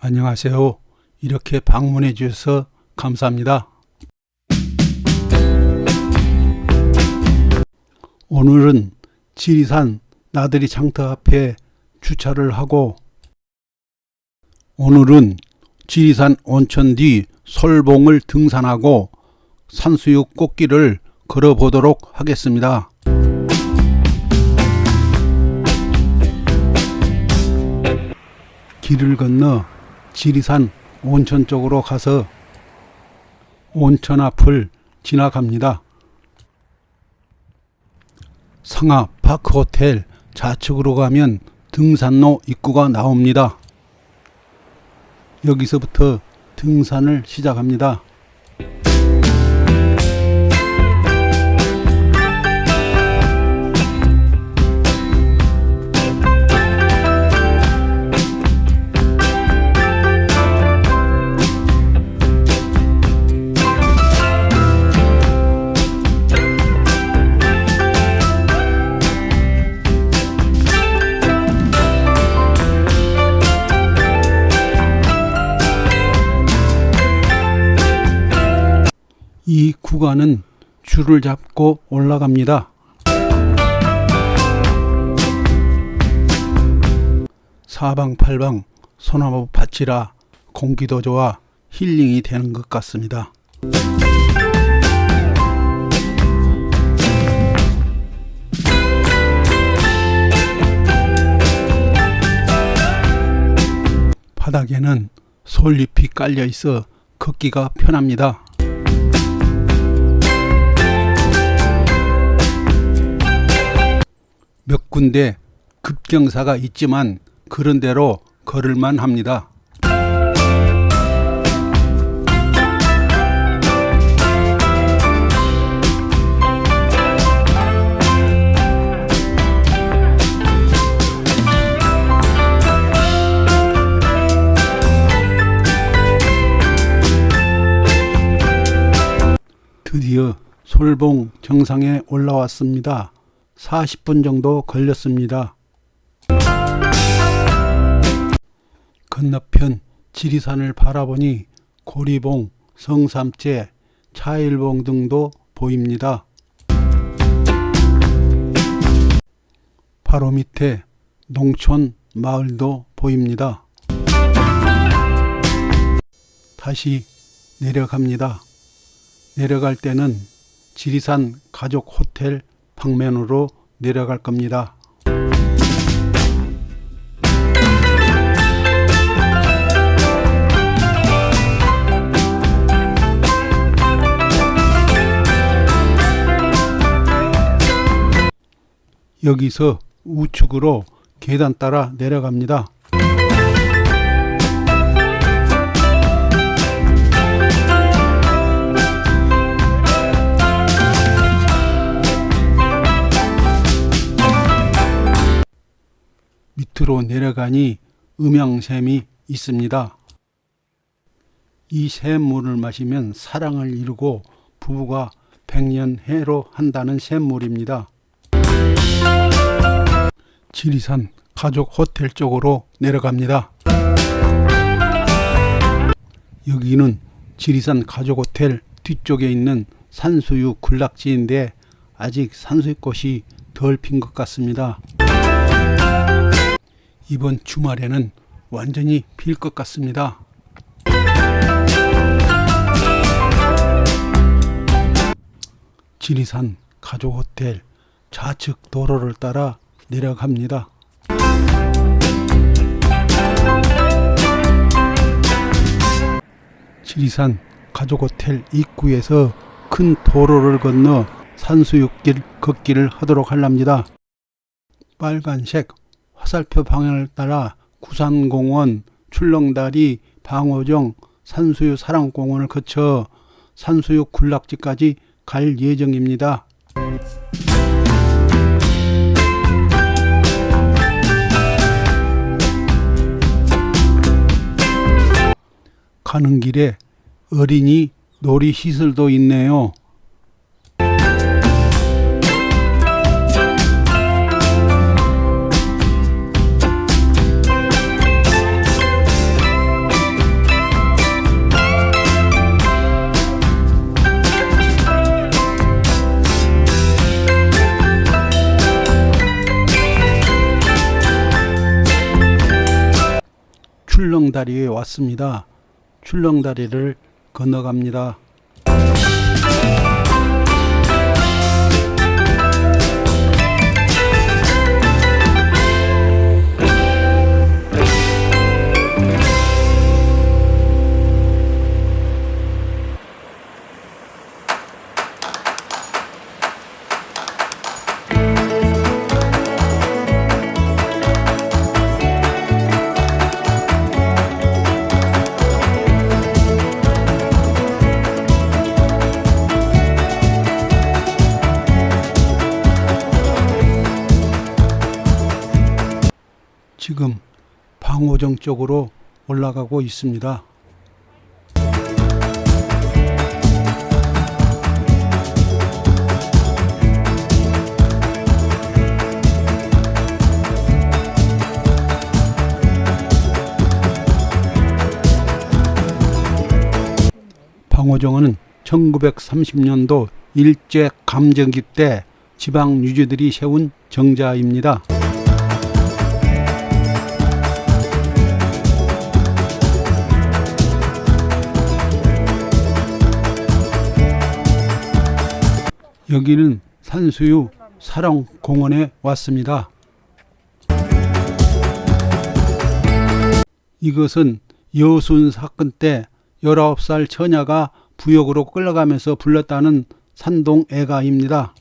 안녕하세요. 이렇게 방문해 주셔서 감사합니다. 오늘은 지리산 나들이 장터 앞에 주차를 하고 오늘은 지리산 온천 뒤 솔봉을 등산하고 산수육 꽃길을 걸어보도록 하겠습니다. 길을 건너 지리산 온천 쪽으로 가서 온천 앞을 지나갑니다. 상하 파크 호텔 좌측으로 가면 등산로 입구가 나옵니다. 여기서부터 등산을 시작합니다. 이 구간은 줄을 잡고 올라갑니다. 사방팔방 소나무 밭이라 공기도 좋아 힐링이 되는 것 같습니다. 바닥에는 솔잎이 깔려 있어 걷기가 편합니다. 몇 군데 급경사가 있지만 그런 대로 걸을만 합니다. 드디어 솔봉 정상에 올라왔습니다. 40분 정도 걸렸습니다. 건너편 지리산을 바라보니 고리봉, 성삼재, 차일봉 등도 보입니다. 바로 밑에 농촌 마을도 보입니다. 다시 내려갑니다. 내려갈 때는 지리산 가족 호텔 방면으로 내려갈 겁니다. 여기서 우측으로 계단 따라 내려갑니다. 밑으로 내려가니 음양샘이 있습니다. 이 샘물을 마시면 사랑을 이루고 부부가 백년해로 한다는 샘물입니다. 지리산 가족 호텔 쪽으로 내려갑니다. 여기는 지리산 가족 호텔 뒤쪽에 있는 산수유 군락지인데 아직 산수유꽃이 덜 핀 것 같습니다. 이번 주말에는 완전히 필것 같습니다. 지리산 가족 호텔 좌측 도로를 따라 내려갑니다. 지리산 가족 호텔 입구에서 큰 도로를 건너 산수육길 걷기를 하도록 하랍니다. 빨간색 화살표 방향을 따라 구산공원, 출렁다리, 방어정, 산수유 사랑공원을 거쳐 산수유 군락지까지 갈 예정입니다. 가는 길에 어린이 놀이 시설도 있네요. 출렁다리에 왔습니다. 출렁다리를 건너갑니다. 지금 방호정 쪽으로 올라가고 있습니다. 방호정은 1930년도 일제 감정기 때 지방 유지들이 세운 정자입니다. 여기는 산수유 사랑공원에 왔습니다. 이것은 여순 사건 때 19살 처녀가 부역으로 끌려가면서 불렀다는 산동 애가입니다.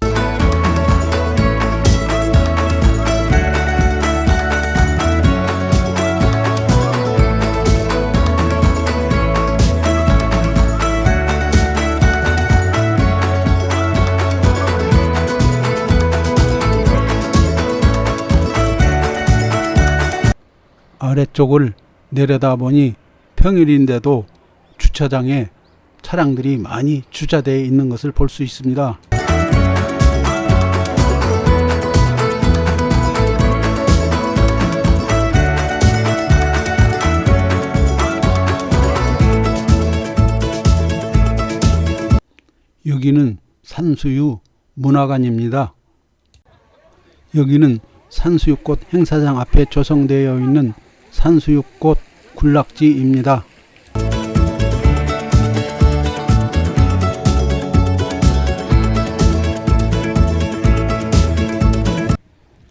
아래쪽을 내려다보니 평일인데도 주차장에 차량들이 많이 주차되어 있는 것을 볼 수 있습니다. 여기는 산수유 문화관입니다. 여기는 산수유꽃 행사장 앞에 조성되어 있는 산수유꽃 군락지입니다.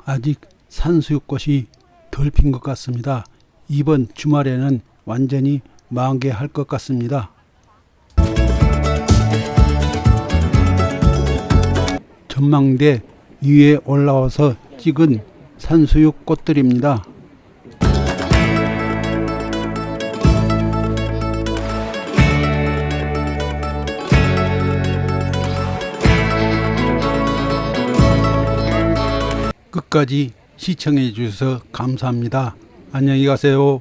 아직 산수유꽃이 덜 핀 것 같습니다. 이번 주말에는 완전히 만개할 것 같습니다. 전망대 위에 올라와서 찍은 산수유 꽃들입니다. 끝까지 시청해 주셔서 감사합니다. 안녕히 가세요.